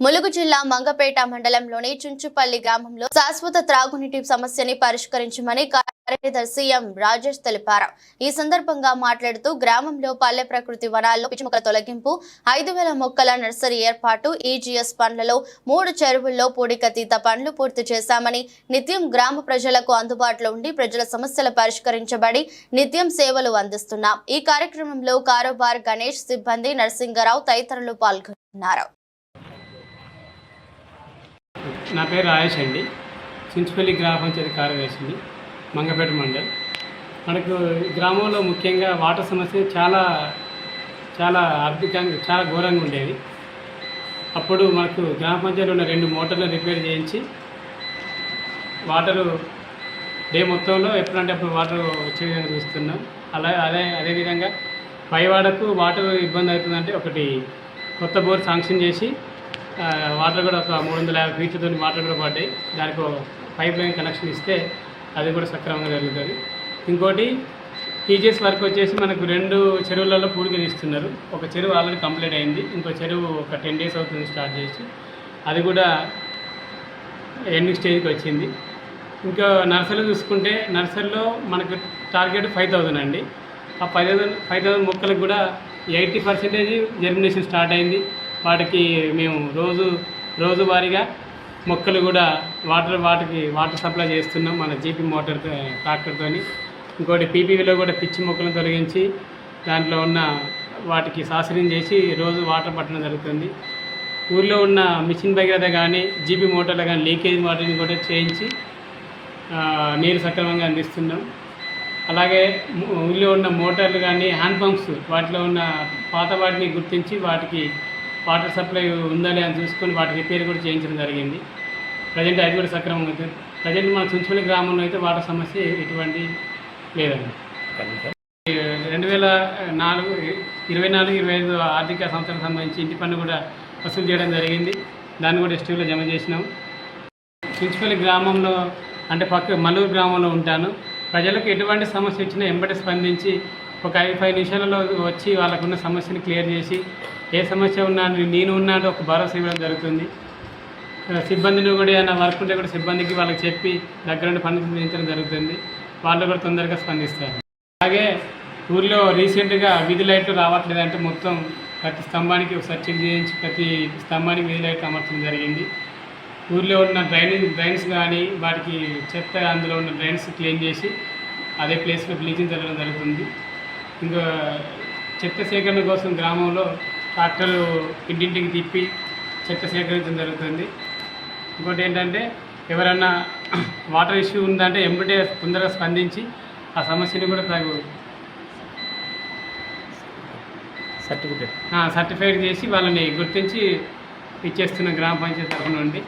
ములుగు జిల్లా మంగపేట మండలంలోని చుంచుపల్లి గ్రామంలో శాశ్వత త్రాగునీటి సమస్యని పరిష్కరించమని కార్యదర్శి ఎం రాజేష్ తెలిపారు. ఈ సందర్భంగా మాట్లాడుతూ గ్రామంలో పల్లె ప్రకృతి వనాల్లో పిచ్చి మొక్కల తొలగింపు ఐదు వేల మొక్కల నర్సరీ ఏర్పాటు ఈజీఎస్ పనులలో మూడు చెరువుల్లో పూడికతీత పనులు పూర్తి చేశామని నిత్యం గ్రామ ప్రజలకు అందుబాటులో ఉండి ప్రజల సమస్యలు పరిష్కరించబడి నిత్యం సేవలు అందిస్తున్నాం. ఈ కార్యక్రమంలో కారోబార్ గణేష్ సిబ్బంది నరసింగరావు తదితరులు పాల్గొన్నారు. నా పేరు రాజేష్ అండి. చించుపల్లి గ్రామ పంచాయతీ కార్యదర్శిని మంగపేట మండల్. మనకు గ్రామంలో ముఖ్యంగా వాటర్ సమస్య చాలా చాలా ఆర్థికంగా చాలా ఘోరంగా ఉండేది. అప్పుడు మనకు గ్రామ పంచాయతీలో ఉన్న రెండు మోటార్లు రిపేర్ చేయించి వాటరు డే మొత్తంలో ఎప్పుడంటే అప్పుడు వాటర్ వచ్చే విధంగా చూస్తున్నాం. అలా అదే అదేవిధంగా పైవాడకు వాటర్ ఇబ్బంది అవుతుందంటే ఒకటి కొత్త బోర్ శాంక్షన్ చేసి వాటర్ కూడా ఒక మూడు వందల యాభై ఫీట్లతో వాటర్ కూడా పడ్డాయి. దానికి పైప్ లైన్ కనెక్షన్ ఇస్తే అది కూడా సక్రమంగా జరుగుతుంది. ఇంకోటి టీజీఎస్ వర్క్ వచ్చేసి మనకు రెండు చెరువులలో పూడిక తీస్తున్నారు ఒక చెరువు ఆల్రెడీ కంప్లీట్ అయింది. ఇంకో చెరువు ఒక టెన్ డేస్ అవుతుంది స్టార్ట్ చేసి. అది కూడా ఎండింగ్ స్టేజ్కి వచ్చింది. ఇంకా నర్సరీ చూసుకుంటే నర్సరీలో మనకు టార్గెట్ ఫైవ్ థౌజండ్ అండి. ఆ ఫైవ్ థౌసండ్ ఫైవ్ థౌసండ్ మొక్కలకు కూడా ఎయిటీ పర్సెంటేజ్ జర్మినేషన్ స్టార్ట్ అయింది. వాటికి మేము రోజు రోజువారీగా మొక్కలు కూడా వాటర్ వాటికి వాటర్ సప్లై చేస్తున్నాం మన జీపీ మోటార్ ట్రాక్టర్తోని ఇంకోటి పీపీవీలో కూడా పిచ్చి మొక్కలను తొలగించి దాంట్లో ఉన్న వాటికి సాసనం చేసి రోజు వాటర్ పట్టడం జరుగుతుంది. ఊర్లో ఉన్న మిషన్ భగీరథ కానీ జీపీ మోటార్లు కానీ లీకేజ్ వాటిని కూడా చేయించి నీరు సక్రమంగా అందిస్తున్నాం. అలాగే ఊళ్ళో ఉన్న మోటార్లు కానీ హ్యాండ్ పంప్స్ వాటిలో ఉన్న పాత వాటిని గుర్తించి వాటికి వాటర్ సప్లై ఉందా అని చూసుకొని వాటి రిపేర్ కూడా చేయించడం జరిగింది. ప్రజెంట్ అది కూడా సక్రమంగా ఉంది. ప్రజెంట్ మన చుంచుపల్లి గ్రామంలో అయితే వాటర్ సమస్య ఎటువంటి లేదండి. రెండు వేల నాలుగు ఇరవై నాలుగు ఇరవై ఐదు ఆర్థిక సంవత్సరం సంబంధించి ఇంటి పన్ను కూడా వసూలు చేయడం జరిగింది. దాన్ని కూడా ఎస్టీలో జమ చేసినాం. చుంచుపల్లి గ్రామంలో అంటే పక్క మల్లూరు గ్రామంలో ఉంటాను. ప్రజలకు ఎటువంటి సమస్య వచ్చినా ఎంబటి స్పందించి ఒక ఐదు పది నిమిషాలలో వచ్చి వాళ్ళకున్న సమస్యను క్లియర్ చేసి ఏ సమస్య ఉన్నా నేను ఉన్నాడు ఒక భరోసా ఇవ్వడం జరుగుతుంది. సిబ్బందిని కూడా ఏమైనా వర్క్ ఉంటే కూడా సిబ్బందికి వాళ్ళకి చెప్పి దగ్గరుండి పనులు చేయించడం జరుగుతుంది. వాళ్ళు కూడా తొందరగా స్పందిస్తారు. అలాగే ఊర్లో రీసెంట్గా వీధి లైట్లు రావట్లేదు అంటే మొత్తం ప్రతి స్తంభానికి ఒకసారి చెక్ చేయించి ప్రతి స్తంభానికి వీధి లైట్లు అమర్చడం జరిగింది. ఊర్లో ఉన్న డ్రైనేజ్ డ్రైన్స్ కానీ వాటికి చెత్త అందులో ఉన్న డ్రైన్స్ క్లీన్ చేసి అదే ప్లేస్లో బ్లీచింగ్ జరగడం జరుగుతుంది. ఇంకా చెత్త సేకరణ కోసం గ్రామంలో ట్రాక్టర్లు ఇంటింటికి తిప్పి చెత్త సేకరించడం జరుగుతుంది. ఇంకోటి ఏంటంటే ఎవరన్నా వాటర్ ఇష్యూ ఉందంటే ఎంబటే తొందరగా స్పందించి ఆ సమస్యని కూడా తగు సర్టిఫికేట్. సర్టిఫైడ్ చేసి వాళ్ళని గుర్తించి ఇచ్చేస్తున్న గ్రామ పంచాయతీ తరఫు నుండి.